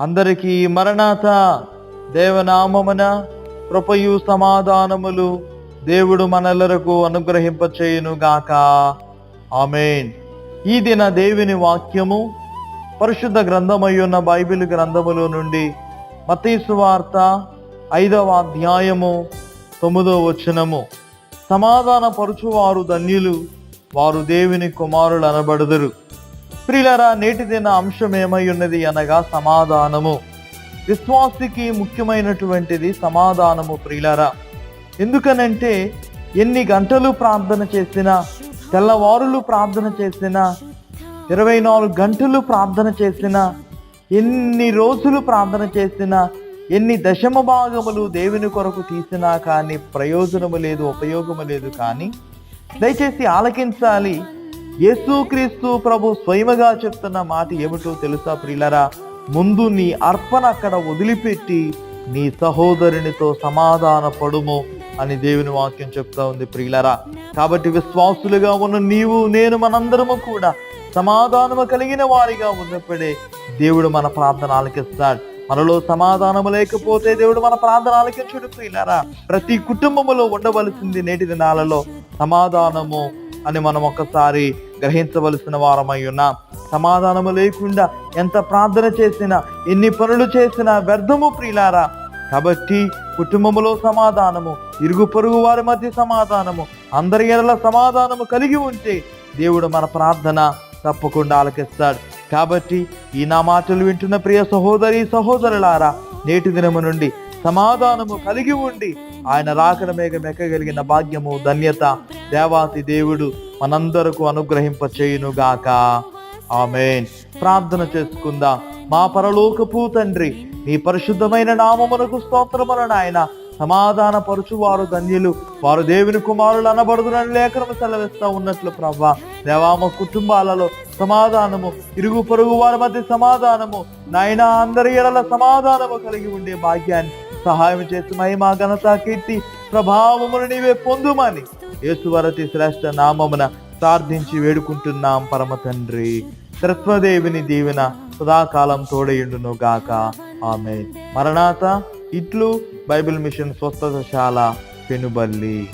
అందరికీ మరణాత. దేవనామమున కృపయు సమాధానములు దేవుడు మనలరకు అనుగ్రహింపచేయును గాక ఆమెన్. ఈ దిన దేవుని వాక్యము పరిశుద్ధ గ్రంథమయ్యున్న బైబిల్ గ్రంథములో నుండి మతీసు వార్త ఐదవ అధ్యాయము తొమ్మిదవ వచనము. సమాధాన పరుచువారు ధన్యులు వారు దేవుని కుమారులు అనబడదురు ప్రియులరా నేటి దిన అంశం ఏమై ఉన్నది అనగా సమాధానము. విశ్వాసికి ముఖ్యమైనటువంటిది సమాధానము ప్రియులరా ఎందుకనంటే ఎన్ని గంటలు ప్రార్థన చేసినా తెల్లవారులు ప్రార్థన చేసినా ఇరవై నాలుగు గంటలు ప్రార్థన చేసినా ఎన్ని రోజులు ప్రార్థన చేసినా ఎన్ని దశమ భాగములు దేవుని కొరకు తీసినా కానీ ప్రయోజనము లేదు ఉపయోగము లేదు కానీ దయచేసి ఆలకించాలి. యేసుక్రీస్తు ప్రభు స్వయముగా చెప్తున్న మాట ఏమిటో తెలుసా ప్రియులరా? ముందు నీ అర్పణ అక్కడ వదిలిపెట్టి నీ సహోదరునితో సమాధాన పడుము అని దేవుని వాక్యం చెప్తా ఉంది ప్రియులరా. కాబట్టి విశ్వాసులుగా ఉన్న నీవు నేను మనందరము కూడా సమాధానము కలిగిన వారిగా ఉన్నప్పుడే దేవుడు మన ప్రార్థన ఆలకిస్తాడు మనలో సమాధానము లేకపోతే దేవుడు మన ప్రార్థన ఆలకించుడు ప్రియులరా. ప్రతి కుటుంబములో ఉండవలసింది నేటి దినాలలో సమాధానము అని మనం ఒక్కసారి గ్రహించవలసిన వారమై ఉన్నాం. సమాధానము లేకుండా ఎంత ప్రార్థన చేసినా ఎన్ని పనులు చేసినా వ్యర్థము ప్రియులారా. కాబట్టి కుటుంబములో సమాధానము ఇరుగు పొరుగు వారి మధ్య సమాధానము అందరి ఎడల సమాధానము కలిగి ఉంటే దేవుడు మన ప్రార్థన తప్పకుండా ఆలకిస్తాడు. కాబట్టి ఈ నా మాటలు వింటున్న ప్రియ సహోదరి సహోదరులారా నేటి దినము నుండి సమాధానము కలిగి ఉండి ఆయన రాకడ మేఘ మెక్కగలిగిన భాగ్యము ధన్యత దేవాతి దేవుడు మనందరకు అనుగ్రహింప చేయునుగాక ఆమెన్. ప్రార్థన చేసుకుందాం. మా పరలోకపు తండ్రి నీ పరిశుద్ధమైన నామమునకు స్తోత్రముల నాయన. సమాధాన పరుచు వారు ధన్యులు. వారు దేవుని కుమారులు అనబడుదునని లేఖనము సెలవిస్తా ఉన్నట్లు ప్రభా దేవామ కుటుంబాలలో సమాధానము ఇరుగు పొరుగు వారి మధ్య సమాధానము నాయన అందరి ఎడల సమాధానము కలిగి ఉండే భాగ్యాన్ని సహాయం చేసి మహిమా ఘనత కీర్తి ప్రభావమును నీవే పొందుమని యేసువరతి శ్రేష్ఠ నామమున ప్రార్థించి వేడుకుంటున్నాం పరమ తండ్రి. సరస్వదేవిని దీవెన సదాకాలం తోడయుండును గాక. ఆమె మరణాత ఇట్లు బైబిల్ మిషన్ స్వస్థతశాల పెనుబల్లి.